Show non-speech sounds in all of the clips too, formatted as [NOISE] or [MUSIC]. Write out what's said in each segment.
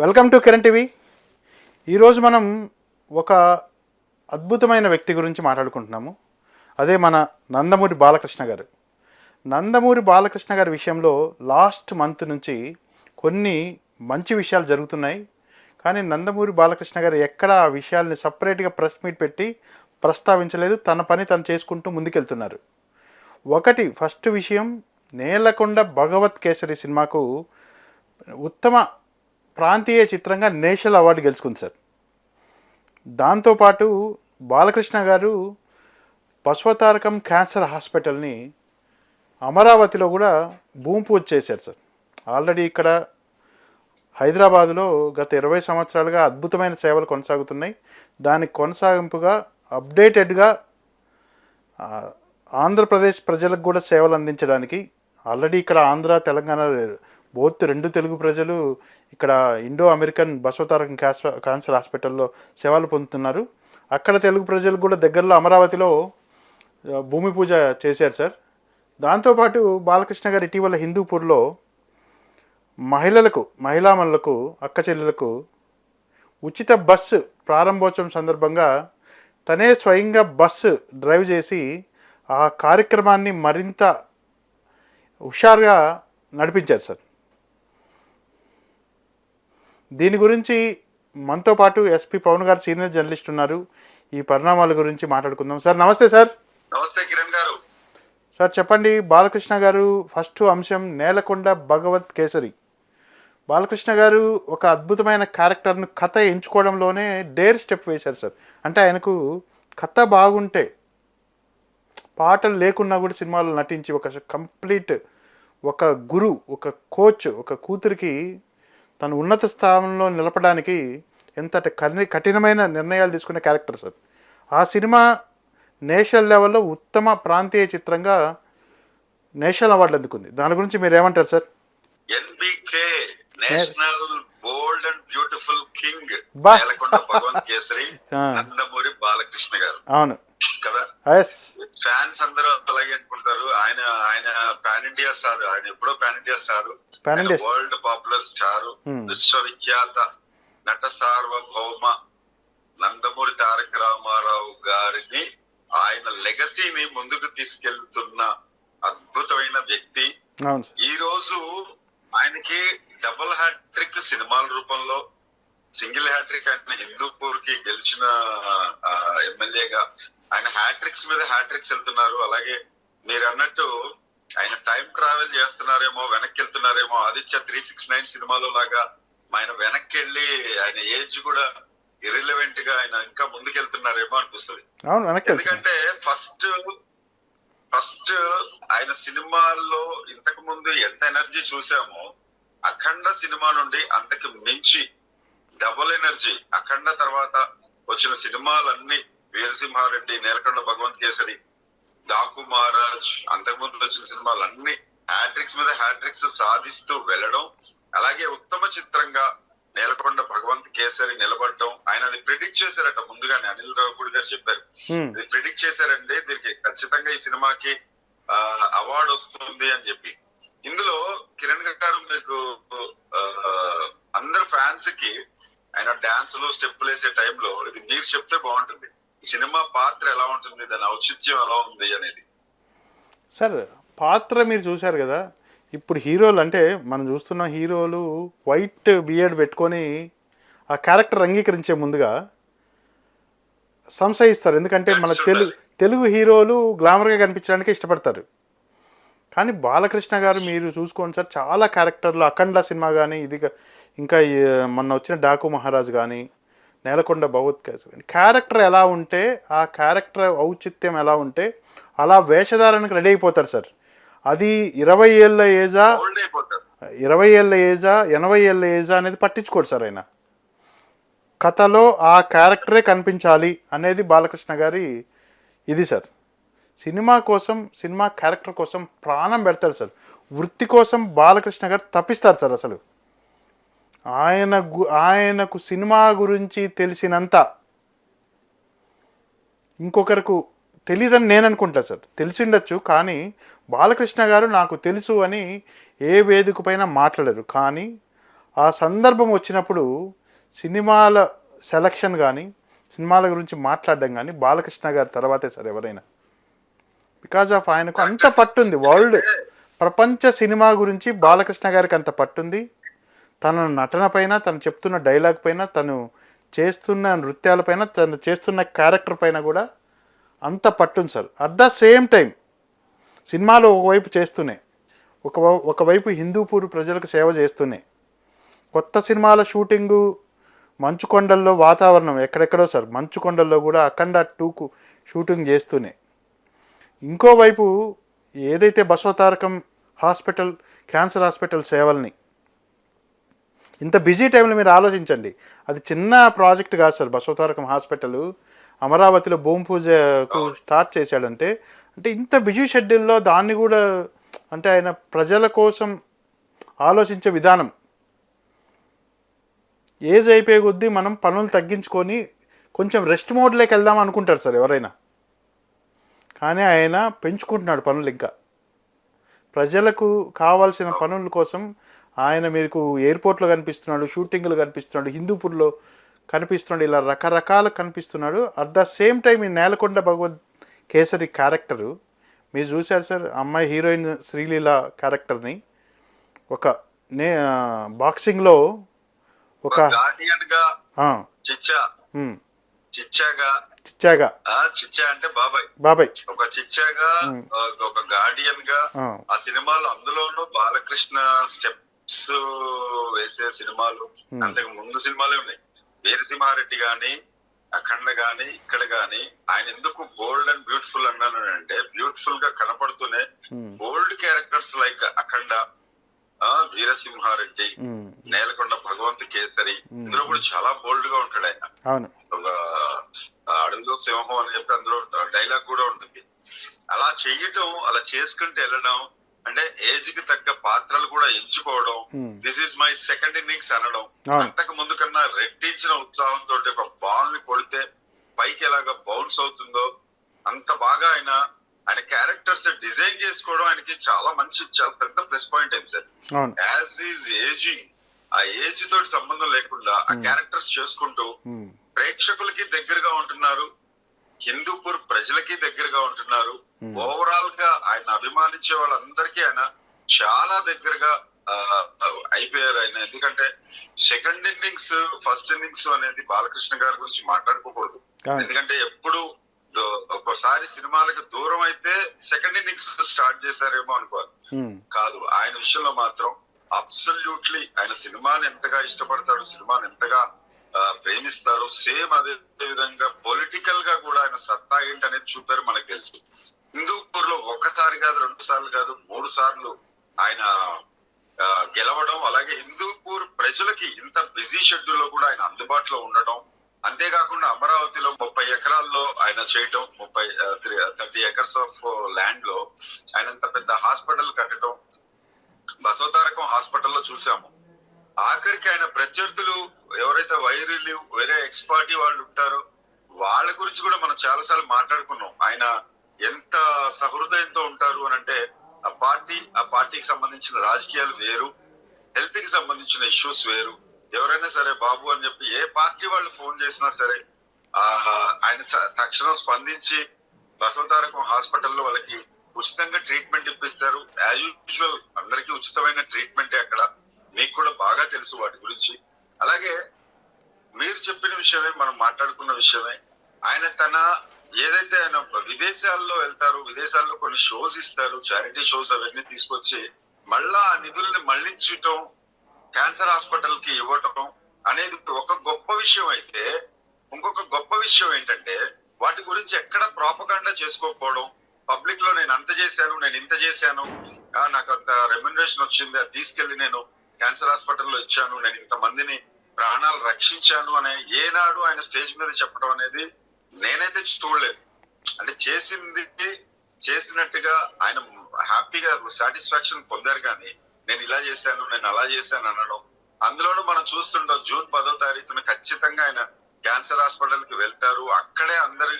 Welcome to Kiran TV. ఈరోజు మనం ఒక అద్భుతమైన వ్యక్తి గురించి మాట్లాడుకుంటున్నాము. అదే మన నందమూరి బాలకృష్ణ గారు. నందమూరి బాలకృష్ణ గారి విషయంలో లాస్ట్ మంత్ నుంచి కొన్ని మంచి విషయాలు జరుగుతున్నాయి. కానీ నందమూరి బాలకృష్ణ గారు ఎక్కడ ఆ విషయాల్ని సపరేట్గా ప్రెస్ మీట్ పెట్టి ప్రస్తావించలేదు. తన పని తను చేసుకుంటూ ముందుకెళ్తున్నారు. ఒకటి ఫస్ట్ విషయం నేలకొండ భగవత్ కేసరి సినిమాకు ఉత్తమ ప్రాంతీయ చిత్రంగా నేషనల్ అవార్డు గెలుచుకుంది సార్. దాంతోపాటు బాలకృష్ణ గారు పశ్వతారకం క్యాన్సర్ హాస్పిటల్ని అమరావతిలో కూడా భూమి పూజ చేశారు సార్. ఆల్రెడీ ఇక్కడ హైదరాబాదులో గత ఇరవై సంవత్సరాలుగా అద్భుతమైన సేవలు కొనసాగుతున్నాయి. దానికి కొనసాగింపుగా అప్డేటెడ్గా ఆంధ్రప్రదేశ్ ప్రజలకు కూడా సేవలు అందించడానికి ఆల్రెడీ ఇక్కడ ఆంధ్ర తెలంగాణ బోత్ రెండు తెలుగు ప్రజలు ఇక్కడ Indo American Basavatarakam cancer cancer హాస్పిటల్లో సేవలు పొందుతున్నారు. అక్కడ తెలుగు ప్రజలు కూడా దగ్గరలో అమరావతిలో భూమి పూజ చేశారు సార్. దాంతోపాటు బాలకృష్ణ గారు ఇటీవల హిందూపూర్లో మహిళలకు మహిళామణులకు అక్క చెల్లెలకు ఉచిత బస్సు ప్రారంభోత్సవం సందర్భంగా తనే స్వయంగా బస్సు డ్రైవ్ చేసి ఆ కార్యక్రమాన్ని మరింత హుషారుగా నడిపించారు సార్. దీని గురించి మనతో పాటు ఎస్పి పవన్ గారు సీనియర్ జర్నలిస్ట్ ఉన్నారు. ఈ పరిణామాల గురించి మాట్లాడుకుందాం. సార్ నమస్తే సార్. నమస్తే కిరణ్ గారు. సార్ చెప్పండి బాలకృష్ణ గారు ఫస్ట్ అంశం నేలకొండ భగవత్ కేసరి. బాలకృష్ణ గారు ఒక అద్భుతమైన క్యారెక్టర్ను కథ ఎంచుకోవడంలోనే డేర్ స్టెప్ వేశారు సార్. అంటే ఆయనకు కథ బాగుంటే పాటలు లేకున్నా కూడా సినిమాలో నటించి ఒక కంప్లీట్ ఒక గురు ఒక కోచ్ ఒక కూతురికి తను ఉన్నత స్థానంలో నిలపడానికి ఎంత కఠిన కఠినమైన నిర్ణయాలు తీసుకునే క్యారెక్టర్ సార్ ఆ సినిమా నేషనల్ లెవెల్లో ఉత్తమ ప్రాంతీయ చిత్రంగా నేషనల్ అవార్డు అందుకుంది. దాని గురించి మీరు ఏమంటారు sir NBK national bold and beautiful king Bhagavanth Kesari. [LAUGHS] Nandamuri Balakrishna గారు. అవును. కదా? ఫ్యాన్స్ అందరూ అలాగే అనుకుంటారు. ఆయన ఆయన పాన్ ఇండియా స్టార్ ఆయన ఎప్పుడో pan India star. World popular star. విశ్వవిఖ్యాత నట సార్వభౌమ నందమూరి తారక రామారావు గారిని ఆయన లెగసీని ముందుకు తీసుకెళ్తున్న అద్భుతమైన వ్యక్తి. ఈ రోజు ఆయనకి డబుల్ హ్యాట్రిక్ సినిమాల రూపంలో సింగిల్ హ్యాట్రిక్ ఆయన హిందూపూర్కి గెలిచిన ఎమ్మెల్యేగా ఆయన హ్యాట్రిక్స్ మీద హ్యాట్రిక్స్ వెళ్తున్నారు. అలాగే మీరు అన్నట్టు ఆయన టైం ట్రావెల్ చేస్తున్నారేమో వెనక్కి వెళ్తున్నారేమో ఆదిత్య త్రీ సిక్స్ నైన్ సినిమాలో లాగా ఆయన వెనక్కి వెళ్ళి ఆయన ఏజ్ కూడా ఇరిలవెంట్గా ఆయన ఇంకా ముందుకెళ్తున్నారేమో అనిపిస్తుంది. ఎందుకంటే ఫస్ట్ ఫస్ట్ ఆయన సినిమాల్లో ఇంతకు ముందు ఎంత ఎనర్జీ చూసామో అఖండ సినిమా నుండి అంతకు మించి డబుల్ ఎనర్జీ అఖండ తర్వాత వచ్చిన సినిమాలన్నీ వీరసింహారెడ్డి నేలకొండ భగవంత్ కేసరి డాకు మహారాజ్ అంతకు ముందు వచ్చిన సినిమాలన్నీ హ్యాట్రిక్స్ మీద హ్యాట్రిక్స్ సాధిస్తూ వెళ్ళడం అలాగే ఉత్తమ చిత్రంగా నేలకొండ భగవంత్ కేసరి నిలబడటం ఆయన అది ప్రిడిక్ట్ చేశారట ముందుగానే అనిల్ రావుపూడి గారు చెప్పారు. ఇది ప్రిడిక్ట్ చేశారండి దీనికి ఖచ్చితంగా ఈ సినిమాకి అవార్డు వస్తుంది అని చెప్పి. ఇందులో కిరణ్ గారు మీకు అందరు ఫ్యాన్స్కి ఆయన డాన్సులు స్టెప్పులు వేసే టైంలో ఇది మీరు చెప్తే బాగుంటుంది. సినిమా పాత్ర ఎలా ఉంటుంది దాని ఔచిత్యం ఎలా ఉంది అనేది. సార్ పాత్ర మీరు చూశారు కదా ఇప్పుడు హీరోలు అంటే మనం చూస్తున్న హీరోలు వైట్ బియర్డ్ పెట్టుకొని ఆ క్యారెక్టర్ అంగీకరించే ముందుగా సంశయిస్తారు. ఎందుకంటే మన తెలుగు. తెలుగు హీరోలు గ్లామర్గా కనిపించడానికి ఇష్టపడతారు. కానీ బాలకృష్ణ గారు మీరు చూసుకోండి సార్ చాలా క్యారెక్టర్లు అఖండ సినిమా కానీ ఇది ఇంకా మొన్న వచ్చిన డాకు మహారాజ్ కానీ నేలకొండ భగవత్ కానీ క్యారెక్టర్ ఎలా ఉంటే ఆ క్యారెక్టర్ ఔచిత్యం ఎలా ఉంటే అలా వేషధారణకు రెడీ అయిపోతారు సార్. అది ఇరవై ఏళ్ళ ఏజా ఇరవై ఏళ్ళ ఏజా ఎనభై ఏళ్ళ ఏజా అనేది పట్టించుకోడు సార్ ఆయన. కథలో ఆ క్యారెక్టరే కనిపించాలి అనేది బాలకృష్ణ గారి ఇది సార్. సినిమా కోసం సినిమా క్యారెక్టర్ కోసం ప్రాణం పెడతారు సార్. వృత్తి కోసం బాలకృష్ణ గారు తప్పిస్తారు సార్ అసలు. ఆయన గు- ఆయనకు సినిమా గురించి తెలిసినంత ఇంకొకరికి తెలియదని నేను అనుకుంటా సార్. తెలిసిండొచ్చు కానీ బాలకృష్ణ గారు నాకు తెలుసు అని ఏ వేదిక పైన మాట్లాడరు. కానీ ఆ సందర్భం వచ్చినప్పుడు సినిమాల సెలక్షన్ కానీ సినిమాల గురించి మాట్లాడడం కానీ బాలకృష్ణ గారి తర్వాతే సార్ ఎవరైనా. బికాజ్ ఆఫ్ ఆయనకు అంత పట్టుంది. వరల్డ్ ప్రపంచ సినిమా గురించి బాలకృష్ణ గారికి అంత పట్టుంది. తన నటన పైన తను చెప్తున్న డైలాగ్ పైన తను చేస్తున్న నృత్యాలపైన తను చేస్తున్న క్యారెక్టర్ పైన కూడా అంత పట్టుంది sir. At the same time సినిమాలు ఒకవైపు చేస్తూనే ఒక ఒకవైపు హిందూపూర్ ప్రజలకు సేవ చేస్తూనే కొత్త సినిమాల షూటింగు మంచుకొండల్లో వాతావరణం ఎక్కడెక్కడో సార్ మంచుకొండల్లో కూడా అఖండ టూకు షూటింగ్ చేస్తూనే. ఇంకోవైపు ఏదైతే బసవతారకం హాస్పిటల్ క్యాన్సర్ హాస్పిటల్ సేవల్ని ఇంత బిజీ టైంలో మీరు ఆలోచించండి. అది చిన్న ప్రాజెక్ట్ కాదు సార్. బసవతారకం హాస్పిటల్ అమరావతిలో భూమి పూజకు స్టార్ట్ చేశాడంటే అంటే ఇంత బిజీ షెడ్యూల్లో దాన్ని కూడా అంటే ఆయన ప్రజల కోసం ఆలోచించే విధానం. ఏజ్ అయిపోయే కొద్దీ మనం పనులు తగ్గించుకొని కొంచెం రెస్ట్ మోడ్లోకి వెళ్దాం అనుకుంటారు సార్ ఎవరైనా. కానీ ఆయన పెంచుకుంటున్నాడు పనులు ఇంకా. ప్రజలకు కావాల్సిన పనుల కోసం ఆయన మీకు ఎయిర్పోర్ట్లో కనిపిస్తున్నాడు షూటింగ్లు కనిపిస్తున్నాడు హిందూపూర్లో కనిపిస్తున్నాడు ఇలా రకరకాల కనిపిస్తున్నాడు. అట్ ద సేమ్ టైం ఈ నేలకొండ భగవద్ కేసరి క్యారెక్టరు మీరు చూశారు సార్ అమ్మాయి హీరోయిన్ శ్రీలీల క్యారెక్టర్ని ఒక నే బాక్సింగ్లో ఒక చిచ్చాగా. చిచ్చా అంటే బాబాయ్. బాబాయ్. ఒక చిచ్చాగా ఒక గార్డియన్గా ఆ, సినిమాలు అందులోనూ బాలకృష్ణ స్టెప్స్ వేసే సినిమాలు Hmm. అంతకు ముందు సినిమాలే ఉన్నాయి. వీరసింహారెడ్డి గాని అఖండ గాని ఇక్కడ గాని ఆయన ఎందుకు బోల్డ్ అండ్ బ్యూటిఫుల్ అన్నాను అంటే బ్యూటిఫుల్గా కనపడుతూనే బోల్డ్ క్యారెక్టర్స్ లైక్ అఖండ ఆ వీరసింహారెడ్డి ఉమ్, నేలకొండ భగవంత్ కేసరి Hmm. ఇందులో కూడా చాలా బోల్డ్గా ఉంటాడు ఆయన. ఒక అడవిలో సింహం అని చెప్పి అందులో డైలాగ్ కూడా ఉంటుంది. అలా చెయ్యటం అలా చేసుకుంటూ వెళ్ళడం అంటే ఏజ్కి తగ్గ పాత్రలు కూడా ఎంచుకోవడం this is my second innings అనడం. అంతకు ముందు కన్నా రెట్టించిన ఉత్సాహంతో ఒక బాల్ని కొడితే పైకి ఎలాగ బౌన్స్ అవుతుందో అంత బాగా ఆయన ఆయన క్యారెక్టర్స్ డిజైన్ చేసుకోవడం ఆయనకి చాలా మంచి చాలా పెద్ద ప్లస్ పాయింట్ అయింది సార్. యాజ్ ఈజ్ ఏజింగ్ ఆ ఏజ్ తోటి సంబంధం లేకుండా ఆ Hmm. క్యారెక్టర్స్ చేసుకుంటూ ఉమ్, ప్రేక్షకులకి దగ్గరగా ఉంటున్నారు. హిందూపూర్ ప్రజలకి దగ్గరగా ఉంటున్నారు. Hmm. ఓవరాల్గా ఆయన అభిమానించే వాళ్ళందరికీ ఆయన చాలా దగ్గరగా అయిపోయారు ఆయన. ఎందుకంటే సెకండ్ ఇన్నింగ్స్ ఫస్ట్ ఇన్నింగ్స్ అనేది బాలకృష్ణ గారి గురించి మాట్లాడుకోకూడదు. ఎందుకంటే ఎప్పుడు ఒక్కోసారి సినిమాలకు దూరం అయితే సెకండ్ ఇన్నింగ్స్ స్టార్ట్ చేశారేమో అనుకోవాలి. ఉమ్, కాదు ఆయన విషయంలో మాత్రం అబ్సల్యూట్లీ ఆయన సినిమాని ఎంతగా ఇష్టపడతాడు సినిమాని ఎంతగా ప్రేమిస్తారు సేమ్ అదే విధంగా పొలిటికల్గా కూడా ఆయన సత్తా ఏంటి అనేది చూపారు మనకు తెలుసు. హిందూపూర్లో ఒక్కసారి కాదు రెండు సార్లు కాదు మూడు సార్లు ఆయన గెలవడం అలాగే హిందూపూర్ ప్రజలకి ఇంత బిజీ షెడ్యూల్లో కూడా ఆయన అందుబాటులో ఉండటం అంతేకాకుండా అమరావతిలో ముప్పై ఎకరాల్లో ఆయన చేయటం ముప్పై థర్టీ ఎకర్స్ ఆఫ్ ల్యాండ్లో ఆయన ఇంత పెద్ద హాస్పిటల్ కట్టడం బసవతారకం హాస్పిటల్లో చూసాము. ఆఖరికి ఆయన ప్రత్యర్థులు ఎవరైతే వైరులు వేరే ఎక్స్ పార్టీ వాళ్ళు ఉంటారో వాళ్ళ గురించి కూడా మనం చాలా సార్లు మాట్లాడుకున్నాం. ఆయన ఎంత సహృదయంతో ఉంటారు అని అంటే ఆ పార్టీ ఆ పార్టీకి సంబంధించిన రాజకీయాలు వేరు హెల్త్కి సంబంధించిన ఇష్యూస్ వేరు. ఎవరైనా సరే బాబు అని చెప్పి ఏ పార్టీ వాళ్ళు ఫోన్ చేసినా సరే ఆ ఆయన తక్షణం స్పందించి బసవతారకం హాస్పిటల్లో వాళ్ళకి ఉచితంగా ట్రీట్మెంట్ ఇప్పిస్తారు. యాజ్ యూజువల్ అందరికీ ఉచితమైన ట్రీట్మెంట్ అక్కడ. మీకు కూడా బాగా తెలుసు వాటి గురించి. అలాగే మీరు చెప్పిన విషయమే మనం మాట్లాడుకున్న విషయమే ఆయన తన ఏదైతే ఆయన విదేశాల్లో వెళ్తారు విదేశాల్లో కొన్ని షోస్ ఇస్తారు చారిటీ షోస్ అవన్నీ తీసుకొచ్చి మళ్ళా ఆ నిధుల్ని మళ్ళించటం క్యాన్సర్ హాస్పిటల్కి ఇవ్వటం అనేది ఒక గొప్ప విషయం అయితే ఇంకొక గొప్ప విషయం ఏంటంటే వాటి గురించి ఎక్కడ ప్రాపకాండా చేసుకోకపోవడం. పబ్లిక్లో నేను అంత చేశాను నేను ఇంత చేశాను నాకు అంత రెమ్యునరేషన్ వచ్చింది అది తీసుకెళ్ళి నేను క్యాన్సర్ హాస్పిటల్లో ఇచ్చాను నేను ఇంత మందిని ప్రాణాలు రక్షించాను అనే ఏనాడు ఆయన స్టేజ్ మీద చెప్పడం అనేది నేనైతే చూడలేదు. అంటే చేసింది చేసినట్టుగా ఆయన హ్యాపీగా సాటిస్ఫాక్షన్ పొందారు కానీ నేను ఇలా చేశాను నేను అలా చేశాను అనడం. అందులోనూ మనం చూస్తుంటాం జూన్ పదో తారీఖున ఖచ్చితంగా ఆయన క్యాన్సర్ హాస్పిటల్కి వెళ్తారు. అక్కడే అందరి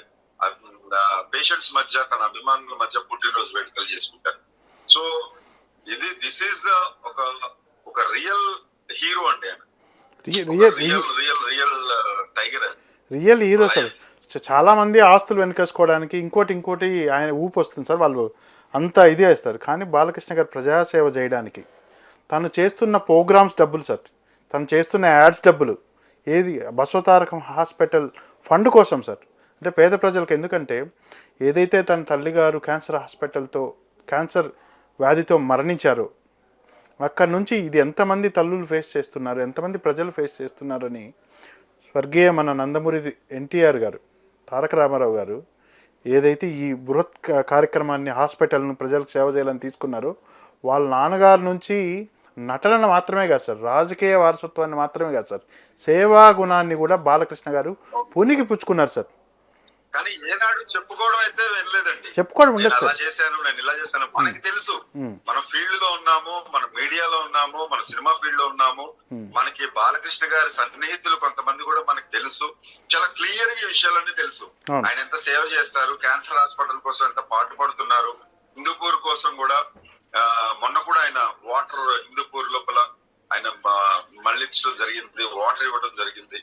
పేషెంట్స్ మధ్య తన అభిమానుల మధ్య పుట్టినరోజు వేడుకలు చేసుకుంటారు. సో ఇది దిస్ ఈస్ ఒక ఒక రియల్ హీరో అండి ఆయన. Real real real real tiger real hero sir చాలా మంది ఆస్తులు వెనకేసుకోవడానికి ఇంకోటి ఇంకోటి ఆయన ఊపు వస్తుంది సార్ వాళ్ళు అంత ఇది వేస్తారు. కానీ బాలకృష్ణ గారు ప్రజాసేవ చేయడానికి తను చేస్తున్న ప్రోగ్రామ్స్ డబ్బులు సార్ తను చేస్తున్న యాడ్స్ డబ్బులు. ఏది? బసవతారకం హాస్పిటల్ ఫండ్ కోసం సార్ అంటే పేద ప్రజలకు ఎందుకంటే ఏదైతే తన తల్లిగారు క్యాన్సర్ హాస్పిటల్తో క్యాన్సర్ వ్యాధితో మరణించారో అక్కడి నుంచి ఇది ఎంతమంది తల్లులు ఫేస్ చేస్తున్నారు ఎంతమంది ప్రజలు ఫేస్ చేస్తున్నారని స్వర్గీయ మన నందమూరి ఎన్టీఆర్ గారు తారక రామారావు గారు ఏదైతే ఈ బృహత్ కార్యక్రమాన్ని హాస్పిటల్ను ప్రజలకు సేవ చేయాలని తీసుకున్నారో వాళ్ళ నాన్నగారి నుంచి నటనను మాత్రమే కాదు సార్ రాజకీయ వారసత్వాన్ని మాత్రమే కాదు సార్ సేవా గుణాన్ని కూడా బాలకృష్ణ గారు పునికి పుచ్చుకున్నారు సార్. కానీ ఏనాడు చెప్పుకోవడం అయితే వినలేదండి. చెప్పుకోవడం నేను అలా చేశాను నేను ఇలా చేశాను. మనకి తెలుసు. మనం ఫీల్డ్లో ఉన్నాము మన మీడియాలో ఉన్నాము మన సినిమా ఫీల్డ్లో ఉన్నాము. మనకి బాలకృష్ణ గారి సన్నిహితులు కొంతమంది కూడా మనకి తెలుసు. చాలా క్లియర్గా ఈ విషయాలన్నీ తెలుసు. ఆయన ఎంత సేవ చేస్తారు క్యాన్సర్ హాస్పిటల్ కోసం ఎంత పాటు పడుతున్నారు హిందూపూర్ కోసం కూడా మొన్న కూడా ఆయన వాటర్ హిందూపూర్ లోపల ఆయన మళ్ళించడం జరిగింది వాటర్ ఇవ్వడం జరిగింది.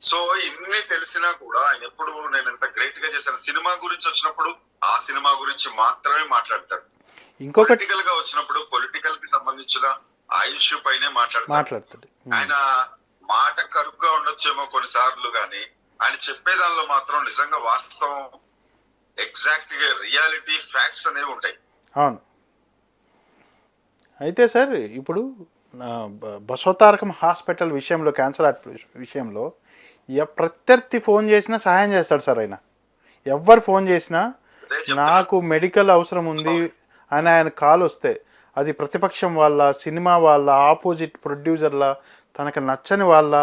సో ఇన్ని తెలిసినా కూడా ఆయన ఎప్పుడు నేను ఎంత గ్రేట్గా చేశాను. సినిమా గురించి వచ్చినప్పుడు ఆ సినిమా గురించి మాత్రమే మాట్లాడతాడు ఇంకొకటి పొలిటికల్గా వచ్చినప్పుడు పొలిటికల్కి సంబంధించిన ఆ ఇష్యూ పైనే ఉమ్. ఆయన మాట కరుగ్గా ఉండొచ్చేమో కొన్నిసార్లు గాని ఆయన చెప్పే దానిలో మాత్రం నిజంగా వాస్తవం ఎగ్జాక్ట్గా రియాలిటీ ఫ్యాక్ట్స్ అనేవి ఉంటాయి. అవును. అయితే సార్ ఇప్పుడు బసవతారకం హాస్పిటల్ విషయంలో క్యాన్సర్ విషయంలో ప్రత్యర్థి ఫోన్ చేసినా సహాయం చేస్తాడు సార్ ఆయన. ఎవరు ఫోన్ చేసినా. నాకు మెడికల్ అవసరం ఉంది అని ఆయన కాల్ వస్తే అది ప్రతిపక్షం వాళ్ళ సినిమా వాళ్ళ ఆపోజిట్ ప్రొడ్యూసర్ల తనకు నచ్చని వాళ్ళ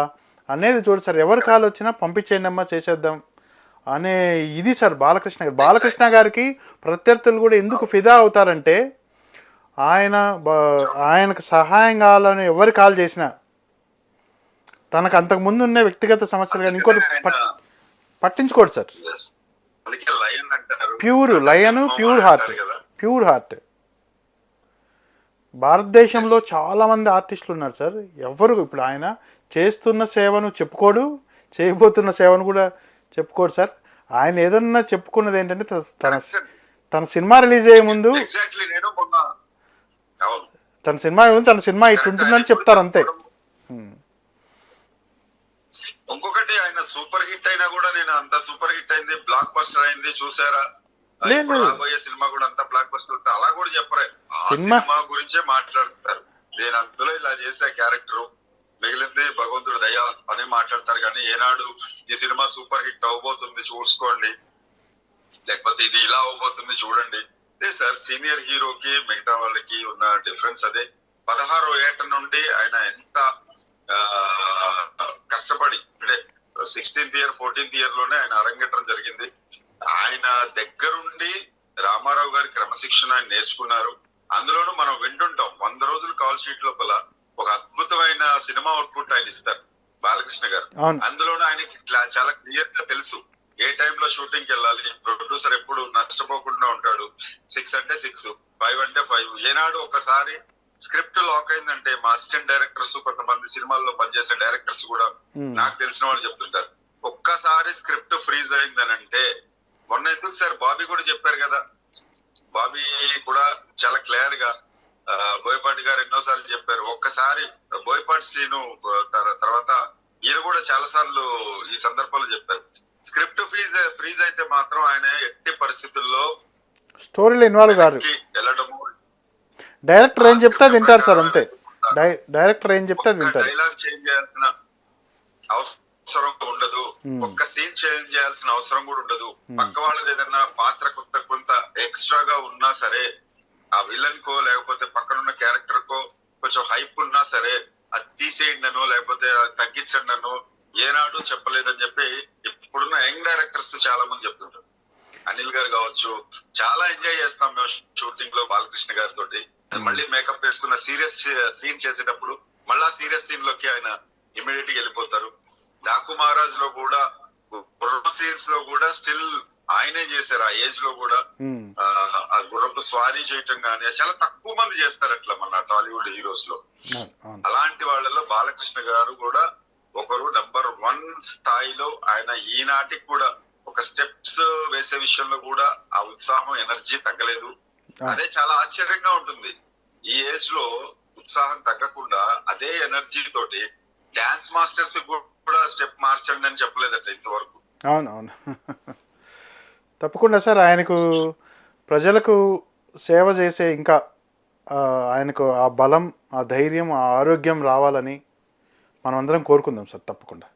అనేది చూడు సార్ ఎవరు కాల్ వచ్చినా పంపించేయండి అమ్మా చేసేద్దాం అనే ఇది సార్ బాలకృష్ణ గారు. బాలకృష్ణ గారికి ప్రత్యర్థులు కూడా ఎందుకు ఫిదా అవుతారంటే ఆయన బ- ఆయనకు సహాయం కావాలని ఎవరు కాల్ చేసినా తనకు అంతకు ముందు ఉన్న వ్యక్తిగత సమస్యలు కానీ ఇంకోటి పట్టించుకోడు sir. Pure lion pure heart. Pure heart. భారతదేశంలో చాలా మంది ఆర్టిస్టులు ఉన్నారు సార్. ఎవరు ఇప్పుడు ఆయన చేస్తున్న సేవను చెప్పుకోడు చేయబోతున్న సేవను కూడా చెప్పుకోడు సార్. ఆయన ఏదన్నా చెప్పుకున్నది ఏంటంటే తన తన సినిమా రిలీజ్ అయ్యే ముందు తన సినిమా తన సినిమా ఇటు ఉంటుందని చెప్తారు అంతే. ఇంకొకటి ఆయన సూపర్ హిట్ అయినా కూడా నేను అంత సూపర్ హిట్ అయింది బ్లాక్ బస్టర్ అయింది చూసారా. రాబోయే సినిమా కూడా అంత బ్లాక్ బస్టర్ అలా కూడా చెప్పరు. ఆ సినిమా- గురించే మాట్లాడతారు. నేను అందులో ఇలా చేసే క్యారెక్టర్ మిగిలింది భగవంతుడు దయ అని మాట్లాడతారు. కానీ ఏనాడు ఈ సినిమా సూపర్ హిట్ అవబోతుంది చూసుకోండి. లేకపోతే ఇది ఇలా అవబోతుంది చూడండి. అదే సార్ సీనియర్ హీరోకి మిగతా వాళ్ళకి ఉన్న డిఫరెన్స్ అదే. పదహారో ఏట నుండి ఆయన ఎంత కష్టపడి సిక్స్టీన్త్ ఇయర్ ఫోర్టీన్త్ ఇయర్లోనే ఆయన అరంగేట్రం జరిగింది. ఆయన దగ్గరుండి రామారావు గారి క్రమశిక్షణ ఆయన నేర్చుకున్నారు. అందులోనూ మనం వింటుంటాం వంద రోజులు కాల్ షీట్ లోపల ఒక అద్భుతమైన సినిమా అవుట్పుట్ ఆయన ఇస్తారు బాలకృష్ణ గారు. అందులోనూ ఆయనకి చాలా క్లియర్గా తెలుసు ఏ టైంలో షూటింగ్కి వెళ్ళాలి ప్రొడ్యూసర్ ఎప్పుడు నష్టపోకుండా ఉంటాడు సిక్స్ అంటే సిక్స్ ఫైవ్ అంటే ఫైవ్ ఏనాడు ఒకసారి స్క్రిప్ట్ లాక్ అయిందంటే మా అసిస్టెంట్ డైరెక్టర్స్ కొంతమంది సినిమాల్లో పనిచేసే డైరెక్టర్స్ కూడా ఉమ్. నాకు తెలిసిన వాళ్ళు చెప్తుంటారు. ఒక్కసారి స్క్రిప్ట్ ఫ్రీజ్ అయిందనంటే మొన్న ఎందుకు సార్ బాబీ కూడా చెప్పారు కదా. బాబీ కూడా చాలా క్లియర్గా బోయపాటి గారు ఎన్నోసార్లు చెప్పారు. ఒక్కసారి బోయపాటి సీను తర్- తర్వాత ఈయన కూడా చాలా సార్లు ఈ సందర్భంలో చెప్పారు. స్క్రిప్ట్ ఫ్రీజ్ ఫ్రీజ్ అయితే మాత్రం ఆయన ఎట్టి పరిస్థితుల్లో స్టోరీలో ఇన్వాల్వ్ గారు కి వెళ్ళడము డైరెక్టర్ ఏం చెప్తే అది వింటారు సార్ అంతే. డైరెక్టర్ ఏం చెప్తే వింటారు డైలాగ్ చేంజ్ చేయాల్సిన అవసరం ఉండదు. ఒక్క సీన్ చేంజ్ చేయాల్సిన అవసరం కూడా ఉండదు. పక్క వాళ్ళది ఏదైనా పాత్ర కొంత కొంత ఎక్స్ట్రాగా ఉన్నా సరే ఆ విలన్ కో లేకపోతే పక్కనున్న క్యారెక్టర్ కో కొంచెం హైప్ ఉన్నా సరే అది తీసేయండి అనో లేకపోతే అది తగ్గించండి అనో ఏనాడు చెప్పలేదని చెప్పి ఇప్పుడున్న యంగ్ డైరెక్టర్స్ చాలా మంది చెప్తుంటారు. అనిల్ గారు కావచ్చు చాలా ఎంజాయ్ చేస్తాం మేము షూటింగ్లో బాలకృష్ణ గారితో మళ్ళీ మేకప్ వేసుకున్న సీరియస్ సీన్ చేసేటప్పుడు మళ్ళా సీరియస్ సీన్లోకి ఆయన ఇమీడియట్గా వెళ్ళిపోతారు. డాకు మహారాజ్లో కూడా సీన్స్లో కూడా స్టిల్ ఆయనే చేశారు. ఆ ఏజ్లో కూడా ఉమ్, ఆ, గుర్రపు స్వారీ చేయటం కానీ చాలా తక్కువ మంది చేస్తారు అట్లా మన టాలీవుడ్ హీరోస్లో. అవును. అలాంటి వాళ్ళలో బాలకృష్ణ గారు కూడా ఒకరు నెంబర్ వన్ స్థాయిలో ఆయన ఈనాటికి కూడా ఒక స్టెప్స్ వేసే విషయంలో కూడా ఆ ఉత్సాహం ఎనర్జీ తగ్గలేదు. అదే చాలా ఆశ్చర్యంగా ఉంటుంది. ఈ ఏజ్లో ఉత్సాహం తగ్గకుండా అదే ఎనర్జీ తోటి డాన్స్ మాస్టర్స్ కూడా స్టెప్ మార్చండి అని చెప్పలేదట ఇంతవరకు. అవును అవును. [LAUGHS] తప్పకుండా సార్ ఆయనకు ప్రజలకు సేవ చేసే ఇంకా ఆయనకు ఆ బలం ఆ ధైర్యం ఆ ఆరోగ్యం రావాలని మనం అందరం కోరుకుందాం సార్ తప్పకుండా.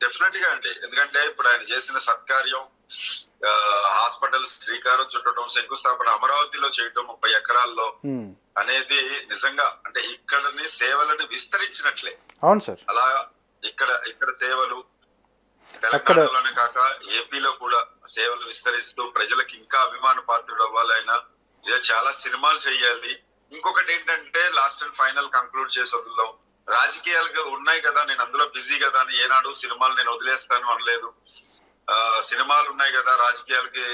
డెఫినెట్గా అండి. ఎందుకంటే ఇప్పుడు ఆయన చేసిన సత్కార్యం హాస్పిటల్ శ్రీకారం చుట్టడం శంకుస్థాపన అమరావతిలో చేయటం ముప్పై ఎకరాల్లో అనేది నిజంగా అంటే ఇక్కడని సేవలను విస్తరించినట్లే. అవును సార్. అలా ఇక్కడ ఇక్కడ సేవలు తెలంగాణలోనే కాక ఏపీలో కూడా సేవలు విస్తరిస్తూ ప్రజలకు ఇంకా అభిమాన పాత్రుడు అవ్వాలి ఆయన ఇదే చాలా సినిమాలు చేయాలి. ఇంకొకటి ఏంటంటే లాస్ట్ అండ్ ఫైనల్ కంక్లూడ్ చేసి వదులుదాం రాజకీయాలు ఉన్నాయి కదా నేను అందులో బిజీ కదా అని ఏనాడు సినిమాలు నేను వదిలేస్తాను అనలేదు. సినిమాలు ఉన్నాయి కదా రాజకీయాలకి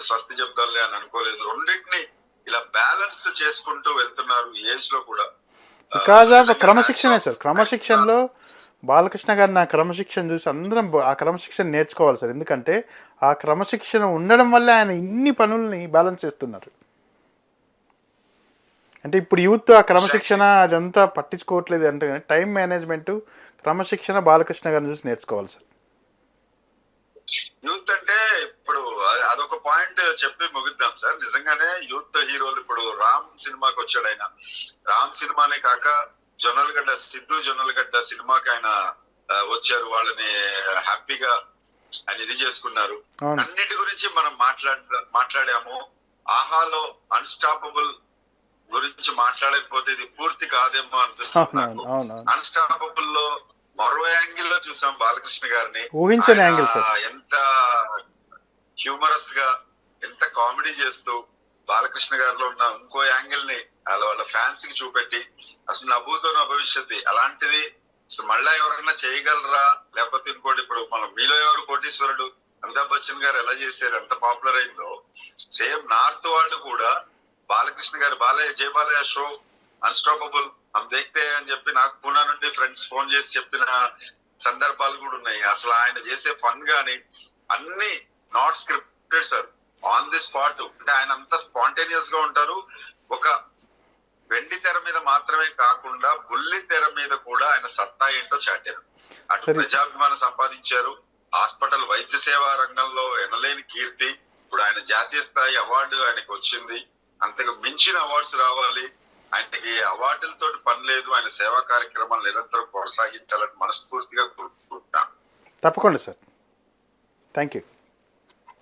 స్వస్తి చెప్తానులే అని అనుకోలేదు. రెండింటిని ఇలా బ్యాలెన్స్ చేసుకుంటూ వెళ్తున్నారు ఏజ్లో కూడా. ఆ, బికాజ్ ఆఫ్ క్రమశిక్షణే సార్. క్రమశిక్షణలో బాలకృష్ణ గారి నా క్రమశిక్షణ చూసి అందరం ఆ క్రమశిక్షణ నేర్చుకోవాలి సార్. ఎందుకంటే ఆ క్రమశిక్షణ ఉండడం వల్ల ఆయన ఇన్ని పనుల్ని బ్యాలెన్స్ చేస్తున్నారు. అంటే ఇప్పుడు యూత్ ఆ క్రమశిక్షణ అదంతా పట్టించుకోవట్లేదు అంటే టైం మేనేజ్మెంట్ క్రమశిక్షణ బాలకృష్ణ గారిని చూసి నేర్చుకోవాలి సార్. యూత్ అంటే ఇప్పుడు అదొక పాయింట్ చెప్పి ముగిద్దాం సార్. నిజంగానే యూత్ హీరోలు ఇప్పుడు రామ్ సినిమాకి వచ్చాడు ఆయన. రామ్ సినిమానే కాక జొన్నలగడ్డ సిద్ధు జొన్నలగడ్డ సినిమాకి ఆయన వచ్చారు. వాళ్ళని హ్యాపీగా ఆయన ఇది చేసుకున్నారు. అన్నిటి గురించి మనం మాట్లాడ మాట్లాడాము. ఆహాలో అన్స్టాపబుల్ గురించి మాట్లాడకపోతే ఇది పూర్తి కాదేమో అనిపిస్తుంది నాకు. అన్స్టాపబుల్లో మరో యాంగిల్లో చూసాం బాలకృష్ణ గారిని. ఊహించని యాంగిల్ ఎంత హ్యూమరస్గా ఎంత కామెడీ చేస్తూ బాలకృష్ణ గారిలో ఉన్న ఇంకో యాంగిల్ని వాళ్ళ వాళ్ళ ఫ్యాన్స్కి చూపెట్టి అసలు నవ్వుతో నా భవిష్యత్తు అలాంటిది అసలు మళ్ళా ఎవరైనా చేయగలరా? లేకపోతే ఇంకోటి ఇప్పుడు మనం మీలో ఎవరు కోటీశ్వరుడు? అమితాబ్ బచ్చన్ గారు ఎలా చేశారు? ఎంత పాపులర్ అయిందో. సేమ్ నార్త్ వాళ్ళు కూడా బాలకృష్ణ గారు బాలయ్య జయ బాలయ్య షో అన్స్టాపబుల్ మనం దేక్తే అని చెప్పి నాకు పూనా నుండి ఫ్రెండ్స్ ఫోన్ చేసి చెప్పిన సందర్భాలు కూడా ఉన్నాయి. అసలు ఆయన చేసే ఫన్ గాని అన్ని not scripted sir on the spot అంటే ఆయన అంతా స్పాంటేనియస్గా ఉంటారు. ఒక వెండి తెర మీద మాత్రమే కాకుండా బుల్లి తెర మీద కూడా ఆయన సత్తా ఏంటో చాటారు అటు. ప్రజాభిమానం సంపాదించారు. హాస్పిటల్ వైద్య సేవా రంగంలో ఎనలేని కీర్తి. ఇప్పుడు ఆయన జాతీయ స్థాయి అవార్డు ఆయనకు వచ్చింది. అంతకు మించిన అవార్డ్స్ రావాలి. ఆయనకి అవార్డులతో పని లేదు ఆయన సేవా కార్యక్రమాలు నిరంతరం కొనసాగించాలని మనస్ఫూర్తిగా కోరుకుంటున్నాను. తప్పకుండా సార్. Thank you